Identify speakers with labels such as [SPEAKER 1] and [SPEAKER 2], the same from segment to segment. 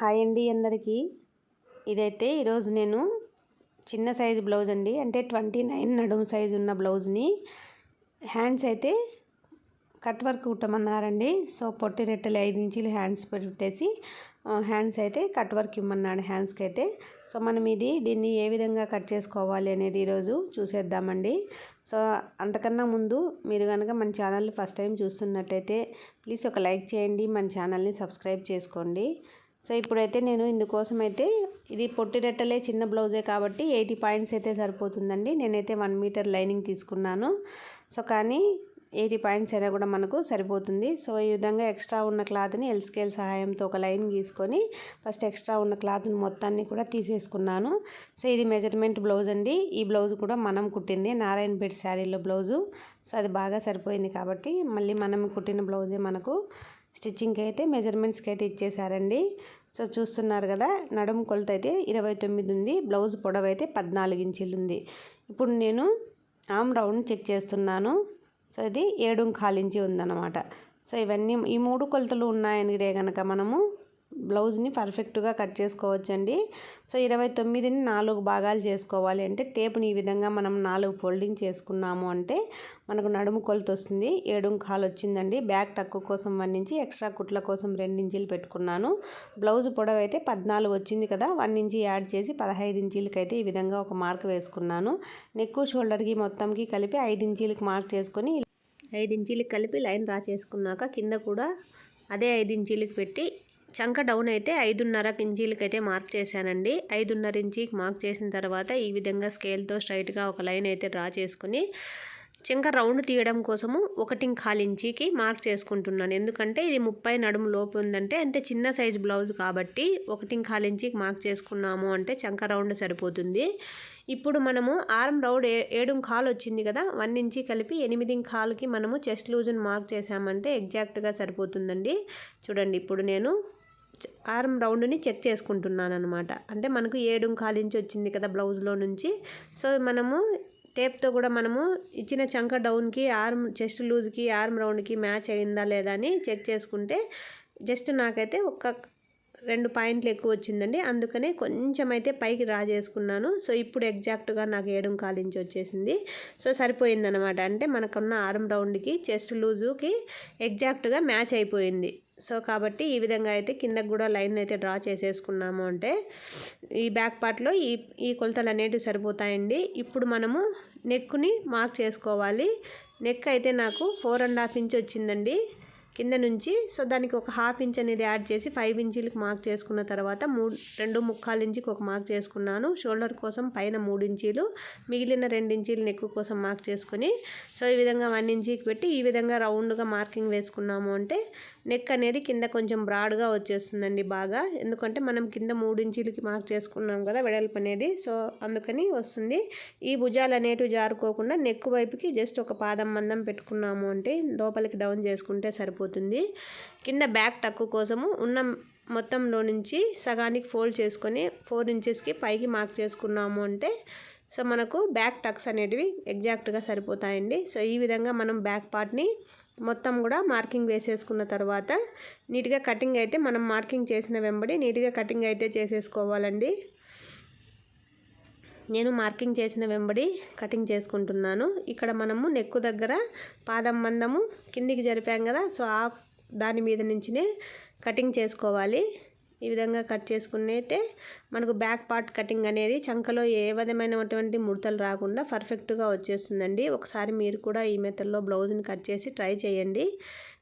[SPEAKER 1] Hi అండి అందరికీ. ఇదైతే ఈరోజు నేను చిన్న సైజు బ్లౌజ్ అండి. అంటే ట్వంటీ నైన్ నడుము సైజు ఉన్న బ్లౌజ్ని హ్యాండ్స్ అయితే కట్ వర్క్ కుట్టమన్నారండి. సో పొట్టి రెట్టలు ఐదు ఇంచులు హ్యాండ్స్ పెట్టేసి హ్యాండ్స్ అయితే కట్ వర్క్ ఇమ్మన్నాడు హ్యాండ్స్కి అయితే. సో మనం ఇది దీన్ని ఏ విధంగా కట్ చేసుకోవాలి అనేది ఈరోజు చూసేద్దామండి. సో అంతకన్నా ముందు మీరు కనుక మన ఛానల్ ఫస్ట్ టైం చూస్తున్నట్టయితే ప్లీజ్ ఒక లైక్ చేయండి మన ఛానల్ని సబ్స్క్రైబ్ చేసుకోండి. సో ఇప్పుడైతే నేను ఇందుకోసం అయితే ఇది పొట్టి రెట్టలే చిన్న బ్లౌజే కాబట్టి ఎయిటీ పాయింట్స్ అయితే సరిపోతుందండి. నేనైతే వన్ మీటర్ లైనింగ్ తీసుకున్నాను. సో కానీ ఎయిటీ పాయింట్స్ అయినా కూడా మనకు సరిపోతుంది. సో ఈ విధంగా ఎక్స్ట్రా ఉన్న క్లాత్ని ఎల్ స్కేల్ సహాయంతో ఒక లైన్ గీసుకొని ఫస్ట్ ఎక్స్ట్రా ఉన్న క్లాత్ని మొత్తాన్ని కూడా తీసేసుకున్నాను. సో ఇది మెజర్మెంట్ బ్లౌజ్ అండి. ఈ బ్లౌజ్ కూడా మనం కుట్టింది నారాయణపేట శారీలో బ్లౌజు. సో అది బాగా సరిపోయింది కాబట్టి మళ్ళీ మనం కుట్టిన బ్లౌజే మనకు స్టిచ్చింగ్కి అయితే మెజర్మెంట్స్కి అయితే ఇచ్చేసారండి సో చూస్తున్నారు కదా నడుము కొలత అయితే ఇరవై తొమ్మిది ఉంది బ్లౌజ్ పొడవు అయితే పద్నాలుగు ఇంచులు ఉంది ఇప్పుడు నేను ఆమ్ రౌండ్ చెక్ చేస్తున్నాను. సో ఇది ఏడు కాలించి ఉందన్నమాట. సో ఇవన్నీ ఈ మూడు కొలతలు ఉన్నాయని కనుక మనము బ్లౌజ్ని పర్ఫెక్ట్గా కట్ చేసుకోవచ్చండి. సో ఇరవై తొమ్మిదిని నాలుగు భాగాలు చేసుకోవాలి అంటే టేప్ని ఈ విధంగా మనం నాలుగు ఫోల్డింగ్ చేసుకున్నాము అంటే మనకు నడుము కొలత వస్తుంది ఏడు కాలు వచ్చిందండి. బ్యాక్ టక్కు కోసం వన్ ఇంచి ఎక్స్ట్రా కుట్ల కోసం రెండు ఇంచీలు పెట్టుకున్నాను. బ్లౌజ్ పొడవు అయితే పద్నాలుగు వచ్చింది కదా వన్ ఇంచి యాడ్ చేసి పదహైదు ఇంచీలకైతే ఈ విధంగా ఒక మార్క్ వేసుకున్నాను. నెక్కు షోల్డర్కి మొత్తంకి కలిపి ఐదు ఇంచీలకి మార్క్ చేసుకొని ఐదు ఇంచీలకి కలిపి లైన్ రా చేసుకున్నాక కింద కూడా అదే ఐదు ఇంచీలకి పెట్టి చంక డౌన్ అయితే ఐదున్నర ఇంచీలకి అయితే మార్క్ చేశానండి. ఐదున్నర ఇంచీకి మార్క్ చేసిన తర్వాత ఈ విధంగా స్కేల్తో స్ట్రైట్గా ఒక లైన్ అయితే డ్రా చేసుకుని చింక రౌండ్ తీయడం కోసము ఒకటి కాలు ఇంచీకి మార్క్ చేసుకుంటున్నాను. ఎందుకంటే ఇది ముప్పై నడుము లోపు ఉందంటే అంటే చిన్న సైజ్ బ్లౌజ్ కాబట్టి ఒకటి కాలు ఇంచీకి మార్క్ చేసుకున్నాము అంటే చంక రౌండ్ సరిపోతుంది. ఇప్పుడు మనము ఆరం రౌండ్ ఏడు కాలు వచ్చింది కదా వన్ ఇంచి కలిపి ఎనిమిది కాలుకి మనము చెస్ట్ లూజ్ని మార్క్ చేసామంటే ఎగ్జాక్ట్గా సరిపోతుందండి. చూడండి ఇప్పుడు నేను ఆర్మ్ రౌండ్ని చెక్ చేసుకుంటున్నాను అనమాట అంటే మనకు ఏడు కాలించి వచ్చింది కదా బ్లౌజ్లో నుంచి. సో మనము టేప్తో కూడా మనము ఇచ్చిన చంక డౌన్కి ఆర్మ్ చెస్ట్ లూజ్కి ఆర్మ్ రౌండ్కి మ్యాచ్ అయిందా లేదా అని చెక్ చేసుకుంటే జస్ట్ నాకైతే ఒక రెండు పాయింట్లు ఎక్కువ వచ్చిందండి. అందుకనే కొంచెం అయితే పైకి డ్రా చేసుకున్నాను సో ఇప్పుడు ఎగ్జాక్ట్గా నాకు ఏడు కాలించి వచ్చేసింది. సో సరిపోయిందనమాట అంటే మనకున్న ఆర్మ్ రౌండ్కి చెస్ట్ లూజుకి ఎగ్జాక్ట్గా మ్యాచ్ అయిపోయింది. సో కాబట్టి ఈ విధంగా అయితే కిందకు కూడా లైన్ అయితే డ్రా చేసేసుకున్నాము అంటే ఈ బ్యాక్ పార్ట్లో ఈ ఈ కొలతలు అనేటివి సరిపోతాయండి. ఇప్పుడు మనము నెక్కుని మార్క్ చేసుకోవాలి. నెక్ అయితే నాకు ఫోర్ అండ్ హాఫ్ ఇంచ్ వచ్చిందండి. కింద నుంచి సో దానికి ఒక హాఫ్ ఇంచ్ అనేది యాడ్ చేసి ఫైవ్ ఇంచీలకు మార్క్ చేసుకున్న తర్వాత మూడు రెండు ముక్కాలు ఇంచుకి ఒక మార్క్ చేసుకున్నాను. షోల్డర్ కోసం పైన మూడు ఇంచీలు మిగిలిన రెండు ఇంచీలు నెక్ కోసం మార్క్ చేసుకొని సో ఈ విధంగా వన్ ఇంచీకి పెట్టి ఈ విధంగా రౌండ్గా మార్కింగ్ వేసుకున్నాము అంటే నెక్ అనేది కింద కొంచెం బ్రాడ్గా వచ్చేస్తుందండి బాగా. ఎందుకంటే మనం కింద మూడు ఇంచులకి మార్క్ చేసుకున్నాం కదా వెడల్పు అనేది. సో అందుకని వస్తుంది. ఈ భుజాలు అనేటివి జారుకోకుండా నెక్ వైపుకి జస్ట్ ఒక పాదం మందం పెట్టుకున్నాము అంటే లోపలికి డౌన్ చేసుకుంటే సరిపోతుంది. కింద బ్యాక్ టక్కు కోసము ఉన్న మొత్తంలో నుంచి సగానికి ఫోల్డ్ చేసుకొని ఫోర్ ఇంచెస్కి పైకి మార్క్ చేసుకున్నాము అంటే సో మనకు బ్యాక్ టక్స్ అనేటివి ఎగ్జాక్ట్గా సరిపోతాయండి. సో ఈ విధంగా మనం బ్యాక్ పార్ట్ని మొత్తం కూడా మార్కింగ్ వేసేసుకున్న తర్వాత నీట్గా కటింగ్ అయితే మనం మార్కింగ్ చేసిన వెంబడి నీట్గా కటింగ్ అయితే చేసేసుకోవాలండి. నేను మార్కింగ్ చేసిన వెంబడి కటింగ్ చేసుకుంటున్నాను. ఇక్కడ మనము నెక్కు దగ్గర పాదం మందము కిందికి జరిపాం కదా సో ఆ దాని మీద నుంచినే కటింగ్ చేసుకోవాలి. ఈ విధంగా కట్ చేసుకున్నైతే మనకు బ్యాక్ పార్ట్ కటింగ్ అనేది చంకలో ఏ విధమైనటువంటి ముడతలు రాకుండా పర్ఫెక్ట్గా వచ్చేస్తుందండి. ఒకసారి మీరు కూడా ఈ మెథడ్లో బ్లౌజ్ని కట్ చేసి ట్రై చేయండి.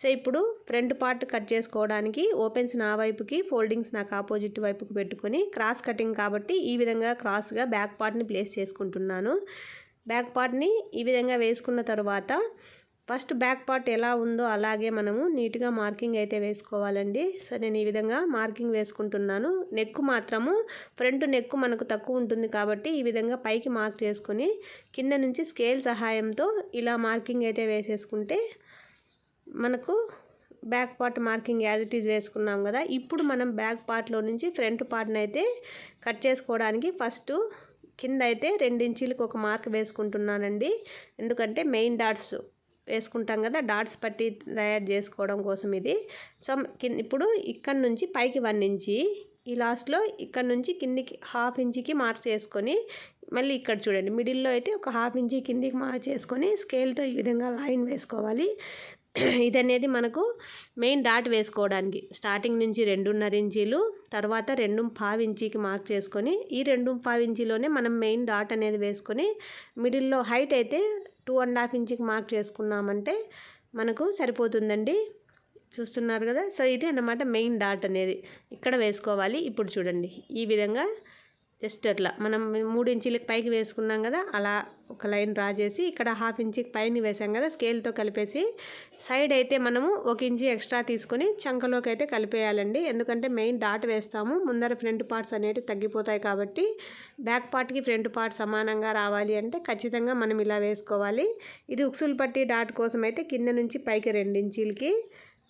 [SPEAKER 1] సో ఇప్పుడు ఫ్రంట్ పార్ట్ కట్ చేసుకోవడానికి ఓపెన్స్ నా వైపుకి ఫోల్డింగ్స్ నాకు ఆపోజిట్ వైపుకి పెట్టుకొని క్రాస్ కటింగ్ కాబట్టి ఈ విధంగా క్రాస్గా బ్యాక్ పార్ట్ని ప్లేస్ చేసుకుంటున్నాను. బ్యాక్ పార్ట్ని ఈ విధంగా వేసుకున్న తర్వాత ఫస్ట్ బ్యాక్ పార్ట్ ఎలా ఉందో అలాగే మనము నీట్గా మార్కింగ్ అయితే వేసుకోవాలండి. సో నేను ఈ విధంగా మార్కింగ్ వేసుకుంటున్నాను. నెక్ మాత్రము ఫ్రంట్ నెక్ మనకు తక్కువ ఉంటుంది కాబట్టి ఈ విధంగా పైకి మార్క్ చేసుకొని కింద నుంచి స్కేల్ సహాయంతో ఇలా మార్కింగ్ అయితే వేసేసుకుంటే మనకు back part marking as it is వేసుకున్నాం కదా. ఇప్పుడు మనం బ్యాక్ పార్ట్లో నుంచి ఫ్రంట్ పార్ట్ని అయితే కట్ చేసుకోవడానికి ఫస్ట్ కింద అయితే ఇంచీలకు ఒక మార్క్ వేసుకుంటున్నానండి. ఎందుకంటే మెయిన్ డాట్స్ వేసుకుంటాం కదా డాట్స్ పట్టి తయారు చేసుకోవడం కోసం ఇది. సో ఇప్పుడు ఇక్కడ నుంచి పైకి వన్ ఇంచి ఈ లాస్ట్లో ఇక్కడ నుంచి కిందికి హాఫ్ ఇంచికి మార్క్ చేసుకొని మళ్ళీ ఇక్కడ చూడండి మిడిల్లో అయితే ఒక హాఫ్ ఇంచి కిందికి మార్క్ చేసుకొని స్కేల్తో ఈ విధంగా లైన్ వేసుకోవాలి. ఇది అనేది మనకు మెయిన్ డాట్ వేసుకోవడానికి స్టార్టింగ్ నుంచి రెండున్నర ఇంచీలు తర్వాత రెండు పావు ఇంచీకి మార్క్ చేసుకొని ఈ రెండు పావు ఇంచీలోనే మనం మెయిన్ డాట్ అనేది వేసుకొని మిడిల్లో హైట్ అయితే టూ అండ్ హాఫ్ ఇంచ్కి మార్క్ చేసుకున్నామంటే మనకు సరిపోతుందండి. చూస్తున్నారు కదా? సో ఇది అన్నమాట మెయిన్ డాట్ అనేది. ఇక్కడ వేసుకోవాలి. ఇప్పుడు చూడండి. ఈ విధంగా జస్ట్ అట్లా. మనం మూడు ఇంచులకి పైకి వేసుకున్నాం కదా అలా ఒక లైన్ డ్రా చేసి ఇక్కడ హాఫ్ ఇంచుకి పైన వేసాం కదా స్కేల్తో కలిపేసి. సైడ్ అయితే మనము ఒక ఇంచు ఎక్స్ట్రా తీసుకొని చంకలోకి అయితే కలిపేయాలండి. ఎందుకంటే మెయిన్ డాట్ వేస్తాము ముందర ఫ్రంట్ పార్ట్స్ అనేవి తగ్గిపోతాయి కాబట్టి బ్యాక్ పార్ట్కి ఫ్రంట్ పార్ట్ సమానంగా రావాలి అంటే ఖచ్చితంగా మనం ఇలా వేసుకోవాలి. ఇది ఉక్సులు పట్టి డాట్ కోసం అయితే కింద నుంచి పైకి రెండించీలకి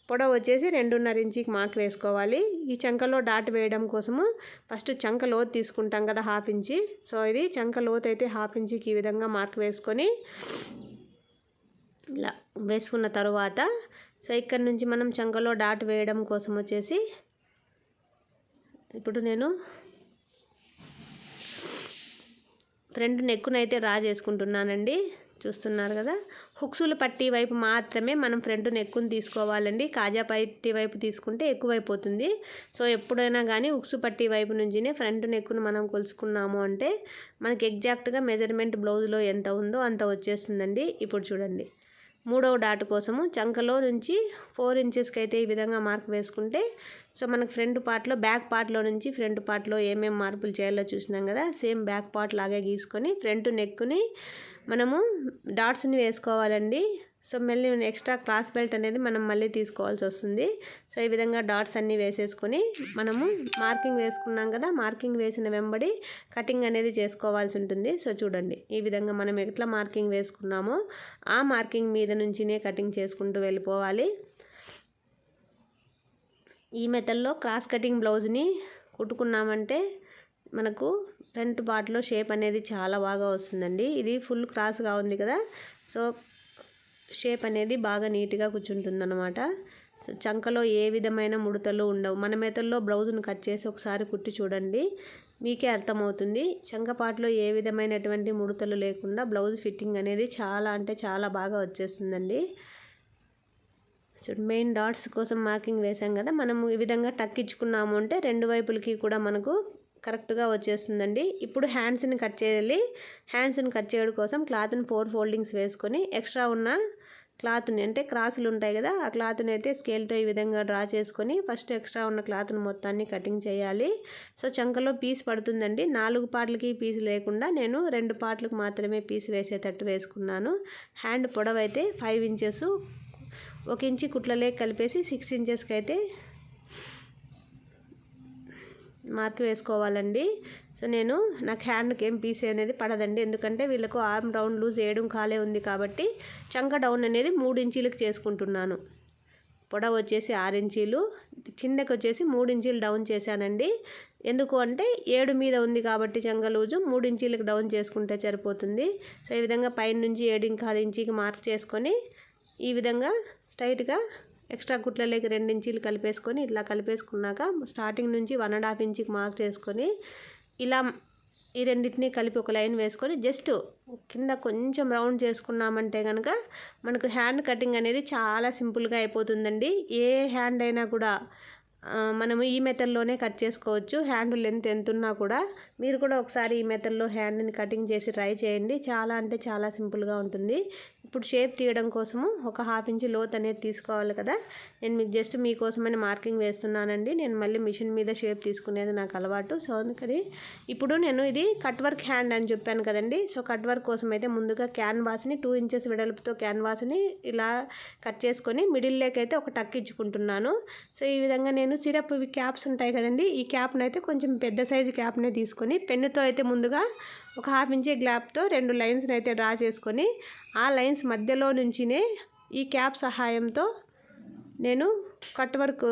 [SPEAKER 1] పొడవు వచ్చేసి రెండున్నర ఇంచికి మార్క్ వేసుకోవాలి. ఈ చంకలో డాట్ వేయడం కోసము ఫస్ట్ చంక లోతు తీసుకుంటాం కదా హాఫ్ ఇంచి. సో ఇది చంక లోతు అయితే హాఫ్ ఇంచికి ఈ విధంగా మార్క్ వేసుకొని ఇలా వేసుకున్న తర్వాత సో ఇక్కడ నుంచి మనం చంకలో డాట్ వేయడం కోసం వచ్చేసి ఇప్పుడు నేను ఫ్రంట్ నెక్కునైతే రా చేసుకుంటున్నానండి చూస్తున్నారు కదా? హుక్సులు పట్టి వైపు మాత్రమే మనం ఫ్రంట్ నెక్కుని తీసుకోవాలండి. కాజా పట్టి వైపు తీసుకుంటే ఎక్కువైపోతుంది. సో ఎప్పుడైనా కానీ హుక్సు పట్టి వైపు నుంచినే ఫ్రంట్ నెక్కును మనం కొలుసుకున్నాము అంటే మనకి ఎగ్జాక్ట్గా మెజర్మెంట్ బ్లౌజ్లో ఎంత ఉందో అంత వచ్చేస్తుందండి. ఇప్పుడు చూడండి. మూడవ డాట్ కోసము చంకలో నుంచి ఫోర్ ఇంచెస్కి అయితే ఈ విధంగా మార్క్ వేసుకుంటే సో మనకు ఫ్రంట్ పార్ట్లో బ్యాక్ పార్ట్లో నుంచి ఫ్రంట్ పార్ట్లో ఏమేమి మార్పులు చేయాలో చూసినాం కదా? సేమ్ బ్యాక్ పార్ట్ లాగే గీసుకొని ఫ్రంట్ నెక్కుని మనము డాట్స్ని వేసుకోవాలండి. సో మళ్ళీ ఎక్స్ట్రా క్రాస్ బెల్ట్ అనేది మనం మళ్ళీ తీసుకోవాల్సి వస్తుంది. సో ఈ విధంగా డాట్స్ అన్నీ వేసేసుకొని మనము మార్కింగ్ వేసుకున్నాం కదా మార్కింగ్ వేసిన వెంబడి కటింగ్ అనేది చేసుకోవాల్సి ఉంటుంది. సో చూడండి ఈ విధంగా మనం ఎట్లా మార్కింగ్ వేసుకున్నామో ఆ మార్కింగ్ మీద నుంచినే కటింగ్ చేసుకుంటూ వెళ్ళిపోవాలి. ఈ మెథడ్లో క్రాస్ కటింగ్ బ్లౌజ్ని కుట్టుకున్నామంటే మనకు ఫ్రంట్ పార్ట్లో షేప్ అనేది చాలా బాగా వస్తుందండి. ఇది ఫుల్ క్రాస్గా ఉంది కదా. సో షేప్ అనేది బాగా నీట్గా కూర్చుంటుందన్నమాట. సో చంకలో ఏ విధమైన ముడతలు ఉండవు. మన మెతల్లో బ్లౌజ్ను కట్ చేసి ఒకసారి కుట్టి చూడండి. మీకే అర్థమవుతుంది. చంకపాట్లో ఏ విధమైనటువంటి ముడతలు లేకుండా బ్లౌజ్ ఫిట్టింగ్ అనేది చాలా అంటే చాలా బాగా వచ్చేస్తుందండి. మెయిన్ డాట్స్ కోసం మార్కింగ్ వేసాం కదా. మనం ఈ విధంగా టక్ ఇచ్చుకున్నాము అంటే రెండు వైపులకి కూడా మనకు కరెక్ట్గా వచ్చేస్తుందండి. ఇప్పుడు హ్యాండ్స్ని కట్ చేయాలి. హ్యాండ్స్ని కట్ చేయడం కోసం క్లాత్ని ఫోర్ ఫోల్డింగ్స్ వేసుకొని ఎక్స్ట్రా ఉన్న క్లాత్ని అంటే క్రాసులు ఉంటాయి కదా ఆ క్లాత్ని అయితే స్కేల్తో ఈ విధంగా డ్రా చేసుకొని ఫస్ట్ ఎక్స్ట్రా ఉన్న క్లాత్ని మొత్తాన్ని కటింగ్ చేయాలి. సో చంకలో పీస్ పడుతుందండి. నాలుగు పాటలకి పీస్ లేకుండా నేను రెండు పాటలకు మాత్రమే పీస్ వేసేటట్టు వేసుకున్నాను. హ్యాండ్ పొడవు అయితే ఫైవ్ ఇంచెస్ ఒక ఇంచి కుట్లలే కలిపేసి సిక్స్ ఇంచెస్కి అయితే మార్క్ వేసుకోవాలండి. సో నేను నాకు హ్యాండ్కి ఏం పీస్ అనేది పడదండి. ఎందుకంటే వీళ్ళకు ఆర్మ్ రౌండ్ లూజ్ వేయడం కాలే ఉంది కాబట్టి చంక డౌన్ అనేది మూడు ఇంచీలకు చేసుకుంటున్నాను. పొడవు వచ్చేసి ఆరు ఇంచీలు కిందకి వచ్చేసి మూడు ఇంచీలు డౌన్ చేశానండి. ఎందుకు అంటే ఏడు మీద ఉంది కాబట్టి చెంగలూజు లూజు మూడు ఇంచీలకు డౌన్ చేసుకుంటే సరిపోతుంది. సో ఈ విధంగా పైన నుంచి ఏడు ఇంకాలు ఇంచీకి మార్క్ చేసుకొని ఈ విధంగా స్ట్రైట్గా ఎక్స్ట్రా గుట్లలోకి రెండు ఇంచీలు కలిపేసుకొని ఇట్లా కలిపేసుకున్నాక స్టార్టింగ్ నుంచి వన్ అండ్ హాఫ్ ఇంచ్కి మార్క్ చేసుకొని ఇలా ఈ రెండింటిని కలిపి ఒక లైన్ వేసుకొని జస్ట్ కింద కొంచెం రౌండ్ చేసుకున్నామంటే కనుక మనకు హ్యాండ్ కటింగ్ అనేది చాలా సింపుల్గా అయిపోతుందండి. ఏ హ్యాండ్ అయినా కూడా మనము ఈ మెథడ్లోనే కట్ చేసుకోవచ్చు. హ్యాండ్ లెంత్ ఎంత ఉన్నా కూడా మీరు కూడా ఒకసారి ఈ మెథడ్లో హ్యాండ్ని కటింగ్ చేసి ట్రై చేయండి. చాలా అంటే చాలా సింపుల్గా ఉంటుంది. ఇప్పుడు షేప్ తీయడం కోసము ఒక హాఫ్ ఇంచ్ లోత్ అనేది తీసుకోవాలి కదా. నేను మీకు జస్ట్ మీకోసమని మార్కింగ్ వేస్తున్నానండి. నేను మళ్ళీ మిషన్ మీద షేప్ తీసుకునేది నాకు అలవాటు. సో అందుకని ఇప్పుడు నేను ఇది కట్ వర్క్ హ్యాండ్ అని చెప్పాను కదండి. సో కట్ వర్క్ కోసం అయితే ముందుగా క్యాన్వాస్ని టూ ఇంచెస్ వెడల్పుతో క్యాన్వాస్ని ఇలా కట్ చేసుకొని మిడిల్లోకి అయితే ఒక టక్ ఇచ్చుకుంటున్నాను. సో ఈ విధంగా నేను సిరప్ ఇవి క్యాప్స్ ఉంటాయి కదండి ఈ క్యాప్ను అయితే కొంచెం పెద్ద సైజు క్యాప్నే తీసుకొని పెన్నుతో అయితే ముందుగా ఒక హాఫ్ ఇంచే గ్లాప్తో రెండు లైన్స్ని అయితే డ్రా చేసుకొని ఆ లైన్స్ మధ్యలో నుంచినే ఈ క్యాప్ సహాయంతో నేను కట్ వర్క్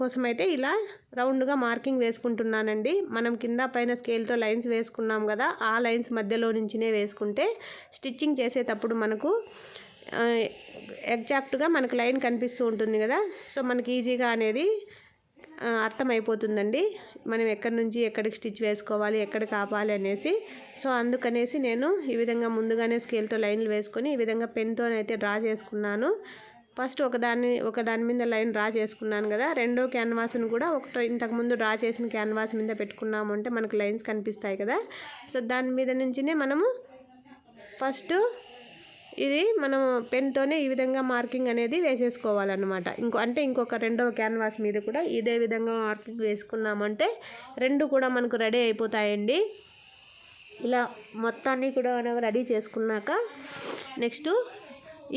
[SPEAKER 1] కోసం అయితే ఇలా రౌండ్గా మార్కింగ్ వేసుకుంటున్నానండి. మనం కింద పైన స్కేల్తో లైన్స్ వేసుకున్నాం కదా ఆ లైన్స్ మధ్యలో నుంచినే వేసుకుంటే స్టిచ్చింగ్ చేసేటప్పుడు మనకు ఎగ్జాక్ట్గా మనకు లైన్ కనిపిస్తూ ఉంటుంది కదా. సో మనకి ఈజీగా అనేది అర్థమైపోతుందండి. మనం ఎక్కడి నుంచి ఎక్కడికి స్టిచ్ వేసుకోవాలి ఎక్కడికి ఆపాలి అనేసి. సో అందుకనేసి నేను ఈ విధంగా ముందుగానే స్కేల్తో లైన్లు వేసుకొని ఈ విధంగా పెన్తోనైతే డ్రా చేసుకున్నాను. ఫస్ట్ ఒకదాన్ని ఒక దాని మీద లైన్ డ్రా చేసుకున్నాను కదా. రెండో క్యాన్వాస్ను కూడా ఒకటో ఇంతకుముందు డ్రా చేసిన క్యాన్వాస్ మీద పెట్టుకున్నాము అంటే మనకు లైన్స్ కనిపిస్తాయి కదా. సో దాని మీద నుంచినే మనము ఫస్ట్ ఇది మనం పెన్తోనే ఈ విధంగా మార్కింగ్ అనేది వేసేసుకోవాలన్నమాట. ఇంకో అంటే ఇంకొక రెండవ క్యాన్వాస్ మీద కూడా ఇదే విధంగా మార్కింగ్ వేసుకున్నామంటే రెండు కూడా మనకు రెడీ అయిపోతాయండి. ఇలా మొత్తాన్ని కూడా మనం రెడీ చేసుకున్నాక నెక్స్ట్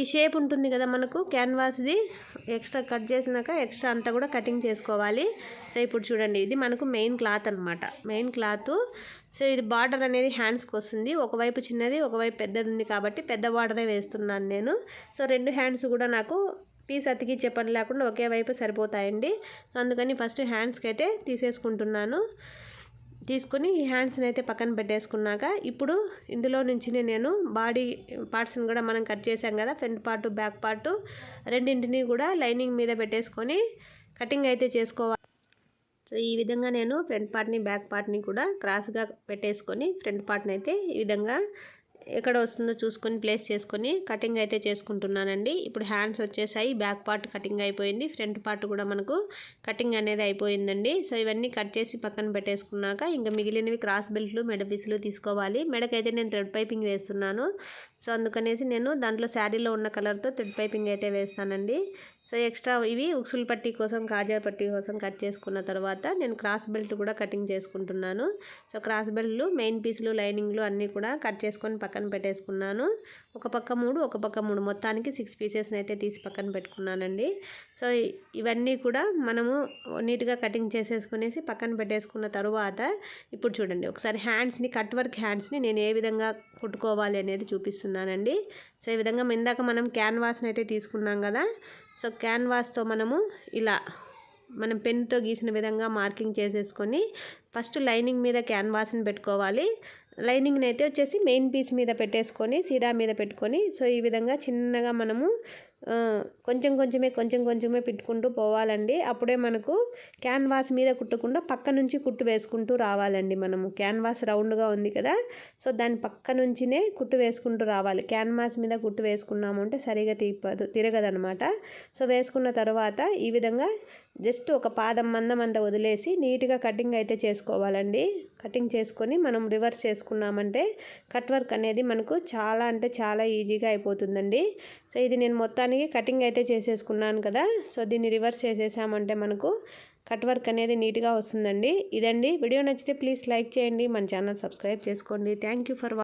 [SPEAKER 1] ఈ షేప్ ఉంటుంది కదా మనకు క్యాన్వాస్ది ఎక్స్ట్రా కట్ చేసినాక ఎక్స్ట్రా అంతా కూడా కటింగ్ చేసుకోవాలి. సో ఇప్పుడు చూడండి ఇది మనకు మెయిన్ క్లాత్ అనమాట మెయిన్ క్లాత్. సో ఇది బార్డర్ అనేది హ్యాండ్స్కి వస్తుంది. ఒకవైపు చిన్నది ఒకవైపు పెద్దది ఉంది కాబట్టి పెద్ద బార్డరే వేస్తున్నాను నేను. సో రెండు హ్యాండ్స్ కూడా నాకు పీస్ అతికిచ్చే పని లేకుండా ఒకే వైపు సరిపోతాయండి. సో అందుకని ఫస్ట్ హ్యాండ్స్కి అయితే తీసేసుకుంటున్నాను. తీసుకొని ఈ హ్యాండ్స్ని అయితే పక్కన పెట్టేసుకున్నాక ఇప్పుడు ఇందులో నుంచి నేను బాడీ పార్ట్స్ని కూడా మనం కట్ చేసాం కదా ఫ్రంట్ పార్ట్ బ్యాక్ పార్ట్ రెండింటిని కూడా లైనింగ్ మీద పెట్టేసుకొని కటింగ్ అయితే చేసుకోవాలి. సో ఈ విధంగా నేను ఫ్రంట్ పార్ట్ని బ్యాక్ పార్ట్ని కూడా క్రాస్గా పెట్టేసుకొని ఫ్రంట్ పార్ట్ని అయితే ఈ విధంగా ఎక్కడ వస్తుందో చూసుకొని ప్లేస్ చేసుకొని కటింగ్ అయితే చేసుకుంటున్నానండి. ఇప్పుడు హ్యాండ్స్ వచ్చేసాయి బ్యాక్ పార్ట్ కటింగ్ అయిపోయింది ఫ్రంట్ పార్ట్ కూడా మనకు కటింగ్ అనేది అయిపోయిందండి. సో ఇవన్నీ కట్ చేసి పక్కన పెట్టేసుకున్నాక ఇంకా మిగిలినవి క్రాస్ బెల్ట్లు మెడ పీసులు తీసుకోవాలి. మెడకైతే నేను థ్రెడ్ పైపింగ్ వేస్తున్నాను. సో అందుకనేసి నేను దాంట్లో శారీలో ఉన్న కలర్తో థ్రెడ్ పైపింగ్ అయితే వేస్తానండి. సో ఎక్స్ట్రా ఇవి ఉక్సుల్ పట్టీ కోసం కాజా పట్టీ కోసం కట్ చేసుకున్న తర్వాత నేను క్రాస్ బెల్ట్ కూడా కటింగ్ చేసుకుంటున్నాను. సో క్రాస్ బెల్ట్లు మెయిన్ పీసులు లైనింగ్లు అన్నీ కూడా కట్ చేసుకొని పక్కన పెట్టేసుకున్నాను. ఒక పక్క మూడు ఒక పక్క మూడు. మొత్తానికి సిక్స్ పీసెస్ని అయితే తీసి పక్కన పెట్టుకున్నానండి. సో ఇవన్నీ కూడా మనము నీట్గా కటింగ్ చేసేసుకునేసి పక్కన పెట్టేసుకున్న తర్వాత ఇప్పుడు చూడండి ఒకసారి హ్యాండ్స్ని కట్ వర్క్ హ్యాండ్స్ని నేను ఏ విధంగా కుట్టుకోవాలి అనేది చూపిస్తున్నానండి. సో ఈ విధంగా ఇందాక మనం క్యాన్వాస్ని అయితే తీసుకున్నాం కదా సో క్యాన్వాస్తో మనము ఇలా మనం పెన్తో గీసిన విధంగా మార్కింగ్ చేసేసుకొని ఫస్ట్ లైనింగ్ మీద క్యాన్వాస్ని పెట్టుకోవాలి. లైనింగ్ని అయితే వచ్చేసి మెయిన్ పీస్ మీద పెట్టేసుకొని సీదా మీద పెట్టుకొని సో ఈ విధంగా చిన్నగా మనము కొంచెం కొంచెమే కొంచెం కొంచెమే పెట్టుకుంటూ పోవాలండి. అప్పుడే మనకు క్యాన్వాస్ మీద కుట్టకుండా పక్క నుంచి కుట్టు వేసుకుంటూ రావాలండి మనము. క్యాన్వాస్ రౌండ్గా ఉంది కదా సో దాని పక్క నుంచినే కుట్టు వేసుకుంటూ రావాలి. క్యాన్వాస్ మీద కుట్టు వేసుకున్నాము అంటే సరిగా తీపదు తిరగదనమాట. సో వేసుకున్న తర్వాత ఈ విధంగా జస్ట్ ఒక పాదం మందం అంత వదిలేసి నీట్గా కటింగ్ అయితే చేసుకోవాలండి. కటింగ్ చేసుకొని మనం రివర్స్ చేసుకున్నామంటే కట్ వర్క్ అనేది మనకు చాలా అంటే చాలా ఈజీగా అయిపోతుందండి. సో ఇది నేను మొత్తానికి కటింగ్ అయితే చేసేసుకున్నాను కదా. సో దీన్ని రివర్స్ చేసేసామంటే మనకు కట్ వర్క్ అనేది నీట్గా వస్తుందండి. ఇదండి. వీడియో నచ్చితే ప్లీజ్ లైక్ చేయండి. మన ఛానల్ సబ్స్క్రైబ్ చేసుకోండి. Thank you for